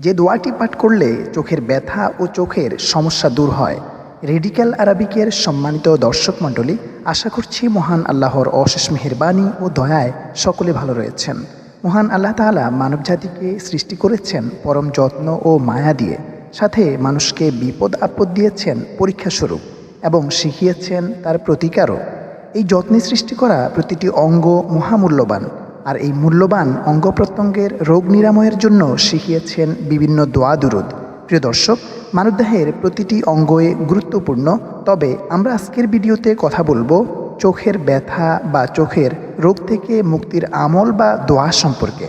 যে দোয়াটি পাঠ করলে চোখের ব্যথা ও চোখের সমস্যা দূর হয়, রেডিক্যাল আরাবিকের সম্মানিত দর্শক মণ্ডলী, আশা করছি মহান আল্লাহর অশেষ মেহেরবানি ও দয়ায় সকলে ভালো রয়েছেন। মহান আল্লাহ তাআলা মানবজাতিকে সৃষ্টি করেছেন পরম যত্ন ও মায়া দিয়ে। সাথে মানুষকে বিপদ আপদ দিয়েছেন পরীক্ষাস্বরূপ এবং শিখিয়েছেন তার প্রতিকারও। এই যত্নে সৃষ্টি করা প্রতিটি অঙ্গ মহামূল্যবান। আর এই মূল্যবান অঙ্গ প্রত্যঙ্গের রোগ নিরাময়ের জন্য শিখিয়েছেন বিভিন্ন দোয়া দুরুদ। প্রিয় দর্শক, মানবদেহের প্রতিটি অঙ্গয়ে গুরুত্বপূর্ণ, তবে আমরা আজকের ভিডিওতে কথা বলব চোখের ব্যথা বা চোখের রোগ থেকে মুক্তির আমল বা দোয়া সম্পর্কে।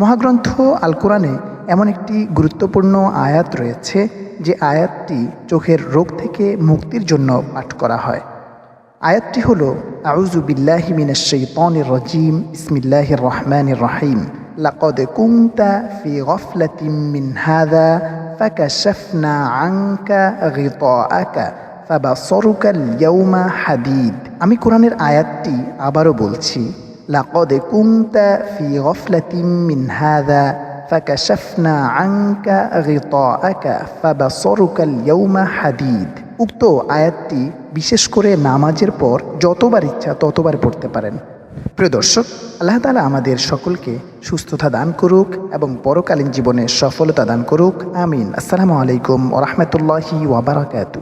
মহাগ্রন্থ আল কোরআনে এমন একটি গুরুত্বপূর্ণ আয়াত রয়েছে, যে আয়াতটি চোখের রোগ থেকে মুক্তির জন্য পাঠ করা হয়। আয়াতটি হল, আউযু বিল্লাহি মিনাশ শাইতানির রাজিম, বিসমিল্লাহির রহমানির রহিম। লাকাদ কুনতা ফি গফলাতিন মিন হাযা, ফাকাশাফনা আনকা গিতাআকা, ফাবাসরুকা আল-ইয়াওমা হাদিদ। আমি কোরআনের আয়াতটি আবারও বলছি, লাকাদ কুনতা ফি গফলাতিন মিন হাযা, ফাকাশাফনা আনকা গিতাআকা, ফাবাসরুকা আল-ইয়াওমা হাদিদ। উক্ত আয়াতটি বিশেষ করে নামাজের পর যতবার ইচ্ছা ততবার পড়তে পারেন। প্রিয় দর্শক, আল্লাহ তালা আমাদের সকলকে সুস্থতা দান করুক এবং পরকালীন জীবনে সফলতা দান করুক। আমিন। আসসালামু আলাইকুম ওরহমতুল্লাহি ওয়াবারাকাতু